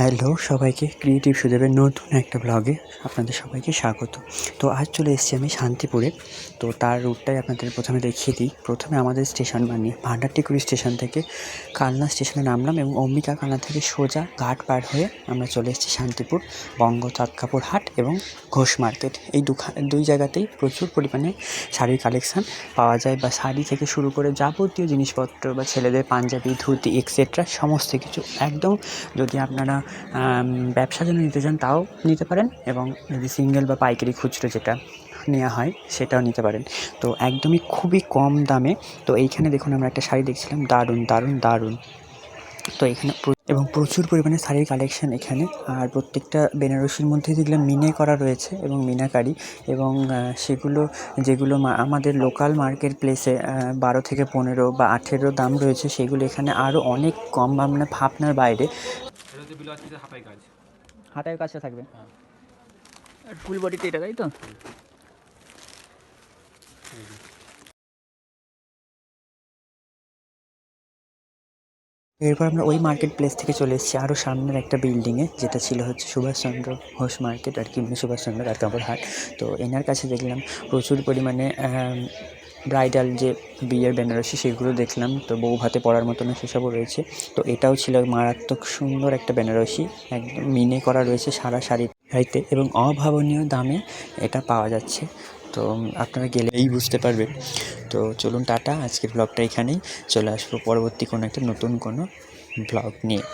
Hello সবাইকে creative সুদেবের নতুন একটা ব্লগে আপনাদের সবাইকে স্বাগত। তো আজ চলে এসেছি আমি শান্তিপুরে। তো তার রুটটাই আপনাদের প্রথমে দেখিয়ে দিই। প্রথমে আমাদের স্টেশন মানে ভান্ডারটিকুড়ি স্টেশন থেকে কালনা স্টেশনে নামলাম এবং অম্বিকা কালনা থেকে সোজা ঘাট পার হয়ে আমরা চলে এসেছি শান্তিপুর বঙ্গ চাঁদ কাপড় হাট এবং ঘোষ মার্কেট। এই দুখান দুই জায়গাতেই প্রচুর পরিমাণে শাড়ির কালেকশান পাওয়া যায় বা শাড়ি থেকে শুরু করে যাবতীয় জিনিসপত্র বা ছেলেদের পাঞ্জাবি, ধুতি এক্সেট্রা সমস্ত কিছু। একদম যদি আপনারা ব্যবসার জন্য নিতে চান তাও নিতে পারেন এবং যদি সিঙ্গেল বা পাইকারি খুচরো যেটা নেওয়া হয় সেটাও নিতে পারেন। তো একদমই খুবই কম দামে। তো এইখানে দেখুন আমরা একটা শাড়ি দেখছিলাম, দারুণ দারুণ দারুণ। তো এখানে এবং প্রচুর পরিমাণে শাড়ির কালেকশান এখানে। আর প্রত্যেকটা বেনারসির মধ্যে দেখলাম মিনে করা রয়েছে এবং মিনাকারি এবং সেগুলো, যেগুলো আমাদের লোকাল মার্কেট প্লেসে বারো থেকে পনেরো বা আঠেরো দাম রয়েছে, সেগুলো এখানে আরও অনেক কম মানে ভাবনার বাইরে। এটা হচ্ছে হাতায় কাজ। হাতের কাছে থাকবে। হ্যাঁ। ফুল বডিতে এটা তাই তো? এরপর আমরা ওই মার্কেট প্লেস থেকে চলে এসেছি আরও সামনের একটা বিল্ডিংয়ে যেটা ছিল হচ্ছে সুভাষচন্দ্র ঘোষ মার্কেট আর কি মানে সুভাষচন্দ্র কাকাপুর হাট। তো এনার কাছে দেখলাম প্রচুর পরিমাণে ব্রাইডাল যে বিয়ের বেনারসি সেগুলো দেখলাম। তো বউ ভাতে পড়ার মতন সেসবও রয়েছে। তো এটাও ছিল মারাত্মক সুন্দর একটা বেনারসি। একদম মিনে করা রয়েছে সারা শাড়ি শাড়িতে এবং অভাবনীয় দামে এটা পাওয়া যাচ্ছে। তো আপনারা গেলেই বুঝতে পারবেন। তো চলুন টাটা, আজকের ব্লগটা এখানেই। চলে আসব পরবর্তী কোনো একটা নতুন কোনো ব্লগ নিয়ে।